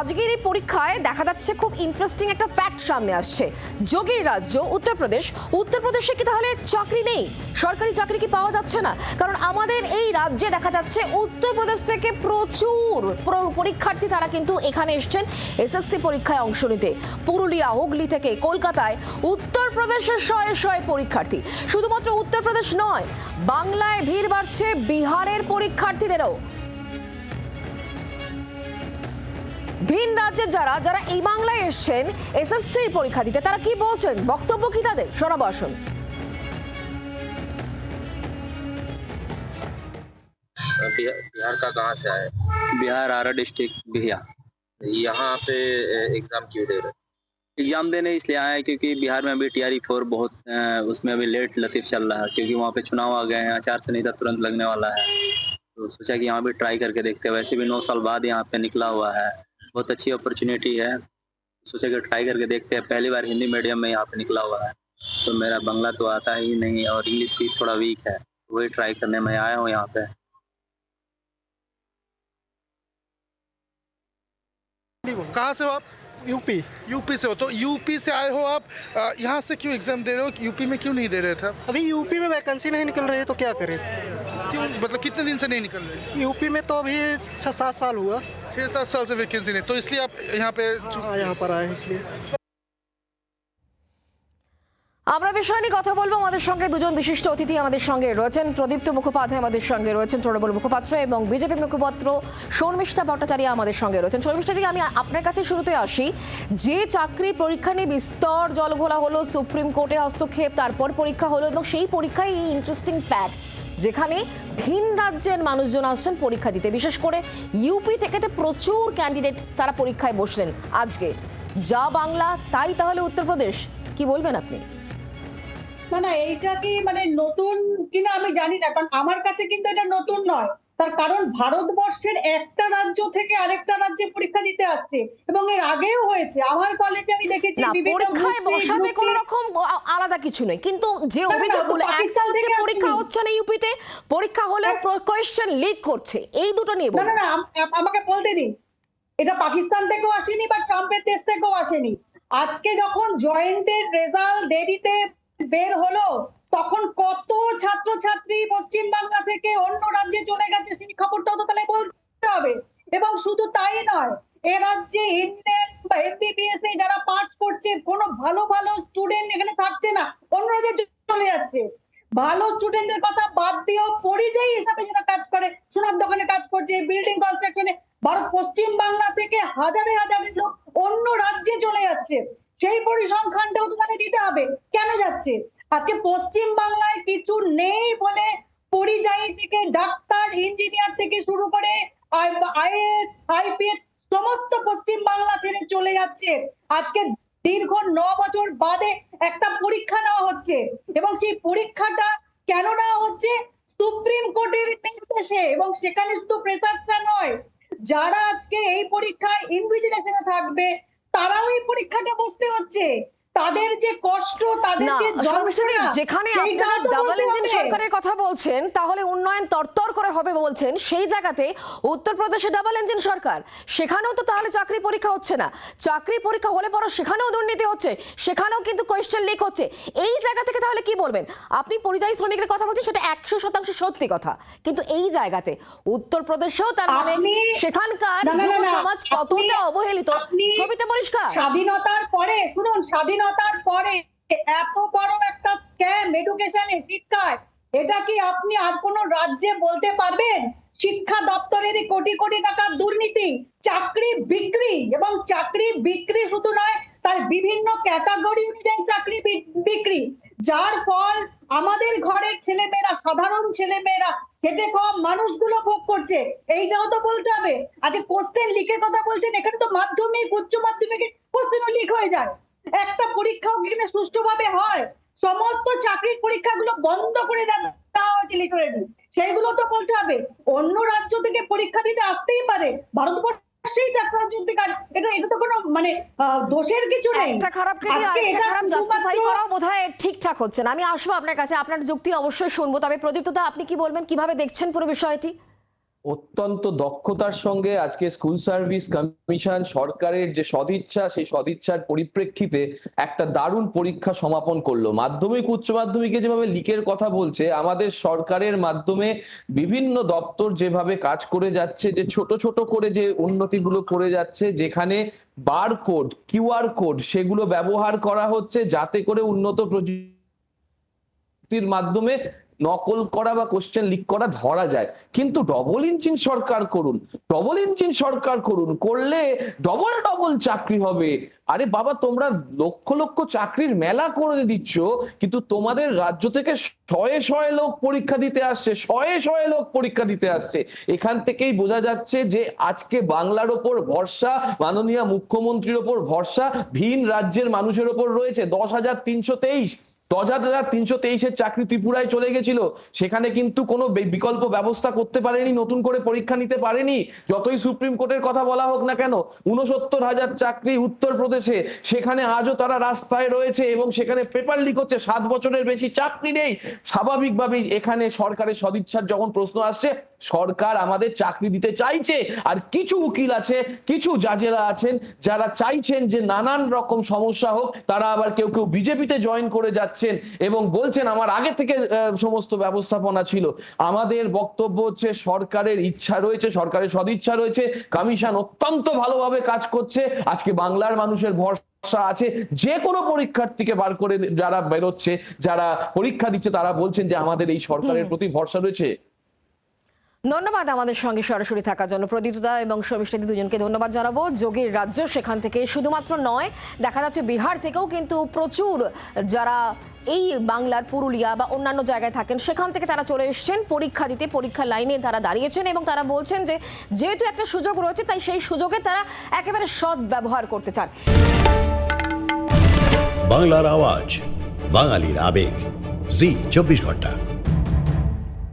আজকের এই পরীক্ষায় দেখা যাচ্ছে খুব ইন্টারেস্টিং একটা ফ্যাক্ট সামনে আসছে। যোগীর রাজ্য, উত্তরপ্রদেশ। উত্তরপ্রদেশে কি তাহলে চাকরি নেই? সরকারি চাকরি কি পাওয়া যাচ্ছে না? কারণ আমাদের এই রাজ্যে দেখা যাচ্ছে উত্তরপ্রদেশ থেকে প্রচুর পরীক্ষার্থী তারা কিন্তু এখানে এসছেন এসএসসি পরীক্ষায় অংশ নিতে। পুরুলিয়া, হুগলি থেকে কলকাতায় উত্তরপ্রদেশের শয়ে শয়ে পরীক্ষার্থী। শুধুমাত্র উত্তরপ্রদেশ নয়, বাংলায় ভিড় বাড়ছে বিহারের পরীক্ষার্থীদেরও। ভিন রাজ্যের যারা যারা এই বাংলায় এসছেন এসএসসি পরীক্ষা দিতে তারা কি বলছেন বক্তব্য কি তাদের শোনাবো আসুন बिहार बिहार का कहाँ से आए बिहार आरा डिस्ट्रिक्ट बिहिया यहाँ पे एग्जाम क्यों दे रहे एग्जाम देने इसलिए आए हैं क्योंकि बिहार में अभी टी फोर बहुत अ, उसमें अभी लेट लतीफ चल रहा है क्योंकि वहाँ पे चुनाव आ गए हैं आचार संहिता तुरंत लगने वाला है तो सोचा कि यहाँ भी ट्राई करके देखते हैं वैसे भी नौ साल बाद यहाँ पे निकला हुआ है बहुत अच्छी अपॉर्चुनिटी है। सोचा कि ट्राई करके देखते हैं। पहली बार हिंदी मीडियम में यहाँ पे निकला हुआ है। तो मेरा बंगला तो आता ही नहीं और इंग्लिश भी थोड़ा वीक है। वही ट्राई करने में आया हूँ यहाँ पे। कहाँ से हो आप? यूपी यूपी से हो। तो यूपी से आए हो आप। यहाँ से क्यों एग्ज़ाम दे रहे हो? यूपी में क्यों नहीं दे रहे थे अभी यूपी में वैकेंसी नहीं निकल रही है तो क्या करें? क्यों? मतलब कितने दिन से नहीं निकल रहे? यूपी में तो अभी छः सात साल हुआ। छः सात साल से वैकेंसी नहीं तो इसलिए आप यहाँ पे हाँ यहाँ पर आए हैं इसलिए আমরা বিষয় নিয়ে কথা বলবো আমাদের সঙ্গে দুজন বিশিষ্ট অতিথি আমাদের সঙ্গে রয়েছেন প্রদীপ্ত মুখোপাধ্যায় আমাদের সঙ্গে রয়েছেন তৃণমূল মুখপাত্র এবং বিজেপি মুখপাত্র শর্মিষ্ঠা ভট্টাচার্য আমাদের সঙ্গে রয়েছেন শর্মিষ্ঠা দিকে আমি আপনার কাছে শুরুতে আসি যে চাকরি পরীক্ষা নিয়ে বিস্তর জলঘোলা হলো সুপ্রিম কোর্টে হস্তক্ষেপ তারপর পরীক্ষা হলো এবং সেই পরীক্ষায় এই ইন্টারেস্টিং ফ্যাক্ট যেখানে ভিন রাজ্যের মানুষজন আসছেন পরীক্ষা দিতে। বিশেষ করে ইউপি থেকে প্রচুর ক্যান্ডিডেট তারা পরীক্ষায় বসলেন আজকে। যা বাংলা, তাই তাহলে উত্তরপ্রদেশ। কি বলবেন আপনি? মানে এইটা কি মানে নতুন কিনা আমি জানি না, কারণ আমার কাছে কিন্তু এটা নতুন নয়। তার কারণ ভারতবর্ষের একটা রাজ্য থেকে আরেকটা রাজ্যে পরীক্ষা দিতে আসছে এবং এর আগেও হয়েছে। আমার কলেজে আমি দেখেছি পরীক্ষায় বসাতে কোনো রকম আলাদা কিছু নেই। কিন্তু যে অভিযোগগুলো একটা হচ্ছে পরীক্ষা। হচ্ছে না ইউপিতে পরীক্ষা হলেও কোয়েশ্চেন লিক করছে। এই দুটো নিয়ে না না না আম- আম- আমাকে বলতে দিন। এটা পাকিস্তান থেকেও আসেনি বা ট্রাম্পের দেশ থেকেও আসেনি। আজকে যখন জয়েন্টের রেজাল্ট দেরিতে বের হলো তখন কত ছাত্রছাত্রী পশ্চিম বাংলা থেকে অন্য রাজ্যে চলে গেছে, সেই খবরটাও তো তাহলে বলতে হবে। এবং শুধু তাই নয়, এ রাজ্যে ইঞ্জিনিয়ার বা এমবিবিএস এ যারা পাস করছে, কোনো ভালো ভালো স্টুডেন্ট এখানে থাকছে না, অন্য রাজ্যে চলে যাচ্ছে। ভালো স্টুডেন্টদের কথা বাদ দিয়েও পরিযায়ী হিসাবে যারা কাজ করে, সোনার দোকানে কাজ করছে বিল্ডিং কনস্ট্রাকশনে ভারত পশ্চিম বাংলা থেকে হাজারে হাজারে লোক অন্য রাজ্যে চলে যাচ্ছে। সেই পরিসংখ্যানটাও তো তাহলে দিতে হবে। কেন যাচ্ছে? আজকে পশ্চিম বাংলায় কিছু নেই বলে পরিযায়ী থেকে ডাক্তার, ইঞ্জিনিয়ার থেকে শুরু করে আইপিএস সমস্ত পশ্চিম বাংলা ছেড়ে চলে যাচ্ছে। আজকে দীর্ঘ ন বছর বাদে একটা পরীক্ষা নেওয়া হচ্ছে এবং সেই পরীক্ষাটা কেন নেওয়া হচ্ছে? সুপ্রিম কোর্টের নির্দেশে এবং সেখানে শুধু প্রেসারটা নয়, যারা আজকে এই পরীক্ষায় ইনভিজিলেশনে থাকবে, তারাও এই পরীক্ষাটা বসতে হচ্ছে। তাদের যে কষ্ট তাদের যে যন্ত্রণা, যেখানে আপনারা ডাবল ইঞ্জিন সরকারের কথা বলছেন তাহলে উন্নয়ন তরতর করে হবে বলছেন সেই জায়গাতে উত্তরপ্রদেশে ডাবল ইঞ্জিন সরকার সেখানেও তো তাহলে চাকরি পরীক্ষা হচ্ছে না। চাকরি পরীক্ষা হলে পরও সেখানেও দুর্নীতি হচ্ছে সেখানেও কিন্তু কোয়েশ্চেন লিক হচ্ছে। এই জায়গা থেকে তাহলে কি বলবেন? আপনি পরিযায়ী শ্রমিকের কথা বলছেন সেটা একশো শতাংশ সত্যি কথা। কিন্তু এই জায়গাতে উত্তরপ্রদেশেও তার মানে সেখানকার যুব সমাজ কতটা অবহেলিত? ছবিতে পরিষ্কার। স্বাধীনতার পরে, শুনুন, স্বাধীনতার পরে এত বড় একটা স্ক্যাম এডুকেশনে শিক্ষায়। এটা কি আপনি আর কোন রাজ্যে বলতে পারবেন? শিক্ষা দপ্তরেরই কোটি কোটি টাকার দুর্নীতি, চাকরি বিক্রি, এবং চাকরি বিক্রি শুধু নয়, তার বিভিন্ন ক্যাটাগরি অনুযায়ী চাকরি বিক্রি। যার ফল আমাদের ঘরের ছেলেমেয়েরা, সাধারণ ছেলেমেয়েরা, খেটে কম মানুষগুলো ভোগ করছে। এইটাও তো বলতে হবে। আজকে কোশ্চেন লিখের কথা বলছেন, এখানে তো মাধ্যমিক, উচ্চ মাধ্যমিকের লিক হয়ে যায়। একটা পরীক্ষাও সুষ্ঠুভাবে হয় সমস্ত চাকরির পরীক্ষাগুলো বন্ধ করে দেওয়া হয়েছে লিটারেলি সেইগুলো তো বলতে হবে। অন্য রাজ্য থেকে পরীক্ষা দিতে আসতেই পারে। এটা এটা তো কোনো মানে দোষের কিছু নেই। একটা খারাপকে দিয়ে আজকে আরেকটা এটা খারাপ জাস্টিফাই করাও বোধহয় ঠিকঠাক হচ্ছে না। আমি আসব আপনার কাছে। আপনার যুক্তি অবশ্যই শুনব। তবে প্রদীপ্তদা আপনি কি বলবেন? কীভাবে দেখছেন পুরো বিষয়টি? অত্যন্ত দক্ষতার সঙ্গে আজকে স্কুল সার্ভিস কমিশন সরকারের যে সদিচ্ছা, সেই সদিচ্ছার পরিপ্রেক্ষিতে একটা দারুণ পরীক্ষা সমাপন করল। মাধ্যমিক, উচ্চ মাধ্যমিকে যেভাবে লিকের কথা বলছে, আমাদের সরকারের মাধ্যমে বিভিন্ন দপ্তর যেভাবে কাজ করে যাচ্ছে, যে ছোট ছোট করে যে উন্নতিগুলো করে যাচ্ছে, যেখানে বার কোড কিউআর কোড সেগুলো ব্যবহার করা হচ্ছে যাতে করে উন্নত প্রযুক্তির মাধ্যমে নকল করা বা কোশ্চেন লিক করা ধরা যায়। কিন্তু ডবল ইঞ্জিন সরকার করুন ডবল ইঞ্জিন সরকার করুন, করলে ডবল ডবল চাকরি হবে। আরে বাবা, তোমরা লক্ষ লক্ষ চাকরির মেলা করে দিচ্ছ, কিন্তু তোমাদের রাজ্য থেকে শয়ে শয়ে লোক পরীক্ষা দিতে আসছে, শয়ে শয়ে লোক পরীক্ষা দিতে আসছে। এখান থেকেই বোঝা যাচ্ছে যে আজকে বাংলার ওপর ভরসা, মাননীয় মুখ্যমন্ত্রীর ওপর ভরসা, ভিন রাজ্যের মানুষের ওপর রয়েছে দশ হাজার তিনশো তেইশ। দশ হাজার তিনশো তেইশের চাকরি ত্রিপুরায় চলে গেছিল। সেখানে কিন্তু কোনো বিকল্প ব্যবস্থা করতে পারেনি, নতুন করে পরীক্ষা নিতে পারেনি। যতই সুপ্রিম কোর্টের কথা বলা হোক না কেন উনসত্তর হাজার চাকরি উত্তরপ্রদেশে। সেখানে আজও তারা রাস্তায় রয়েছে এবং সেখানে পেপার লিক হচ্ছে। সাত বছরের বেশি চাকরি নেই। স্বাভাবিকভাবেই এখানে সরকারের সদিচ্ছার যখন প্রশ্ন আসছে সরকার আমাদের চাকরি দিতে চাইছে আর কিছু উকিল আছে কিছু জাজেরা আছেন যারা চাইছেন যে নানান রকম সমস্যা হোক তারা আবার কেউ কেউ বিজেপিতে জয়েন করে যাচ্ছেন এবং বলছেন আমার আগে থেকে সমস্ত ব্যবস্থাপনা ছিল। আমাদের বক্তব্য হচ্ছে সরকারের ইচ্ছা রয়েছে সরকারের সদিচ্ছা রয়েছে কমিশন অত্যন্ত ভালোভাবে কাজ করছে আজকে বাংলার মানুষের ভরসা আছে যে কোনো পরীক্ষার্থীকে বার করে যারা বেরোচ্ছে যারা পরীক্ষা দিচ্ছে তারা বলছেন যে আমাদের এই সরকারের প্রতি ভরসা রয়েছে। ধন্যবাদ আমাদের সঙ্গে সরাসরি থাকার জন্য। প্রদীপদা এবং শর্মিষ্ঠাদি দুজনকে ধন্যবাদ জানাব। যোগীর রাজ্য সেখান থেকে শুধুমাত্র নয়, দেখা যাচ্ছে বিহার থেকেও কিন্তু প্রচুর যারা এই বাংলার পুরুলিয়া বা অন্যান্য জায়গায় থাকেন, সেখান থেকে তারা চলে এসছেন। পরীক্ষা দিতে পরীক্ষার লাইনে তারা দাঁড়িয়েছেন এবং তারা বলছেন যে, যেহেতু একটা সুযোগ রয়েছে, তাই সেই সুযোগে তারা একেবারে সৎ ব্যবহার করতে চান। বাংলার আওয়াজ, বাঙালির আবেগ। জি, চব্বিশ ঘণ্টা।